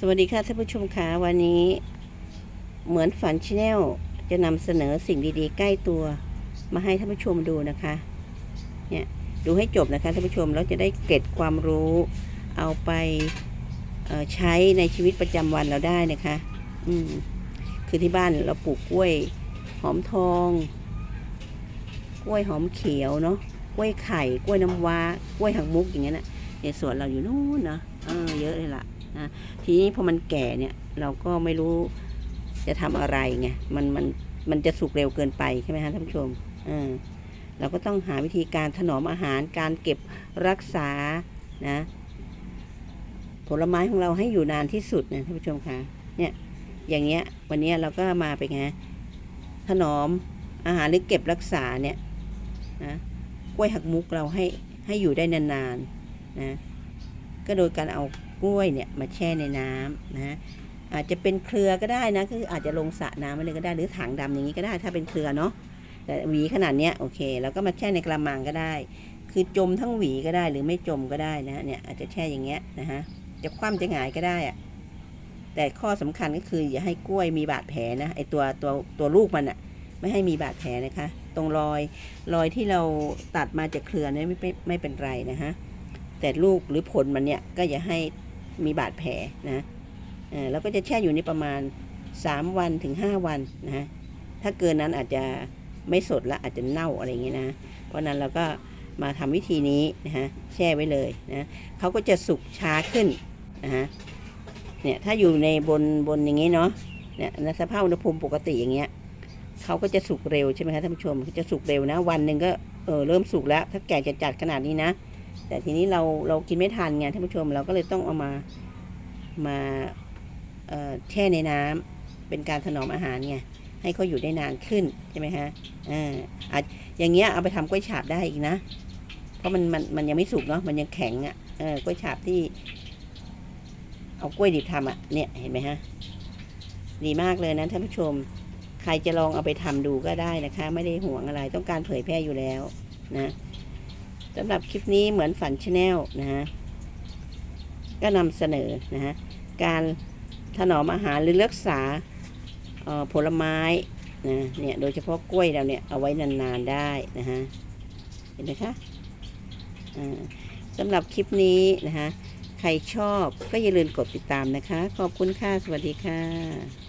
สวัสดีค่ะท่านผู้ชมค่ะวันนี้เหมือนฝันชาแนลจะนำเสนอสิ่งดีๆ ใกล้ตัว มาให้ท่านผู้ชมดูนะคะเนี่ยดูให้จบนะคะท่านผู้ชมแล้วจะได้เก็บความรู้เอาไปใช้ในชีวิตประจำวันเราได้นะคะ อืมคือที่บ้านเราปลูกกล้วยหอมทอง กล้วยหอมเขียวเนาะกล้วยไข่กล้วยน้ำว้ากล้วยหักมุกอย่างเงี้ยนะในสวนเราอยู่นู่นนะเออเยอะเลยล่ะ ทีนี้พอมันแก่เนี่ยเราก็ไม่รู้จะทำอะไรไงมันมันมันจะสุกเร็วเกินไปใช่ไหมฮะท่านผู้ชมเออเราก็ต้องหาวิธีการถนอมอาหารการเก็บรักษานะผลไม้ของเราให้อยู่นานที่สุดนะท่านผู้ชมคะเนี่ยอย่างเงี้ยวันนี้เราก็มาเป็นไงถนอมอาหารหรือเก็บรักษาเนี่ยนะกล้วยหักมุกเราให้ให้อยู่ได้นานๆนะก็โดยการเอา กล้วยเนี่ยมาแช่ในน้ำนะอาจจะเป็นเครือก็ได้นะคืออาจจะลงสระน้ำไว้เลยก็ได้หรือถังดำอย่างนี้ก็ได้ ถ้าเป็นเครือเนาะแต่หวีขนาดเนี้ยโอเคแล้วก็มาแช่ในกระมังก็ได้ คือจมทั้งหวีก็ได้หรือไม่จมก็ได้นะเนี่ยอาจจะแช่อย่างเงี้ยนะฮะจะคว่ำจะหงายก็ได้อะแต่ข้อสำคัญก็คืออย่าให้กล้วยมีบาดแผลนะไอตัวตัวตัวลูกมันอะไม่ให้มีบาดแผลนะคะ ตรงรอยรอยที่เราตัดมาจากเครือเนี่ยไม่ไม่ไม่เป็นไรนะฮะแต่ลูกหรือผลมันเนี่ยก็อย่าให้ มีบาดแผลนะเออแล้วก็จะแช่อยู่ในประมาณ 3 วันถึง 5 วันนะถ้าเกินนั้นอาจจะไม่สดละอาจจะเน่าอะไรอย่างเงี้ยนะ เพราะนั้นเราก็มาทำวิธีนี้นะฮะแช่ไว้เลยนะเขาก็จะสุกช้าขึ้นนะฮะเนี่ยถ้าอยู่ในบนบนอย่างงี้เนาะเนี่ยในสภาพอุณหภูมิปกติอย่างเงี้ยเขาก็จะสุกเร็วใช่ไหมคะท่านผู้ชมจะสุกเร็วนะ วันหนึ่งก็เออเริ่มสุกแล้ว ถ้าแก่จะจัดขนาดนี้นะ แต่ทีนี้เราเรากินไม่ทันไงท่านผู้ชมเราก็เลยต้องเอามามาแช่ในน้ำเป็นการถนอมอาหารไงให้เขาอยู่ได้นานขึ้นใช่ไหมฮะอ่าอาจอย่างเงี้ยเอาไปทำกล้วยฉาบได้อีกนะ เพราะมันมันมันยังไม่สุกเนาะมันยังแข็งอะ่ะเออกล้วยฉาบที่ เอากล้วยดิบทำอะเนี่ยเห็นไหมฮะดีมากเลยนะท่านผู้ชม ใครจะลองเอาไปทำดูก็ได้นะคะ ไม่ได้ห่วงอะไรต้องการเผยแพร่อยู่แล้วนะ สำหรับคลิปนี้เหมือนฝันชาแนลนะฮะก็นำเสนอนะฮะการถนอมอาหารหรือรักษาออผลไม้นะเนี่ยโดยเฉพาะกล้วยเราเนี่ยเอาไว้นานๆได้นะฮะเห็นไหมคะสำหรับคลิปนี้นะฮะใครชอบก็อย่าลืมกดติดตามนะคะ ขอบคุณค่ะ สวัสดีค่ะ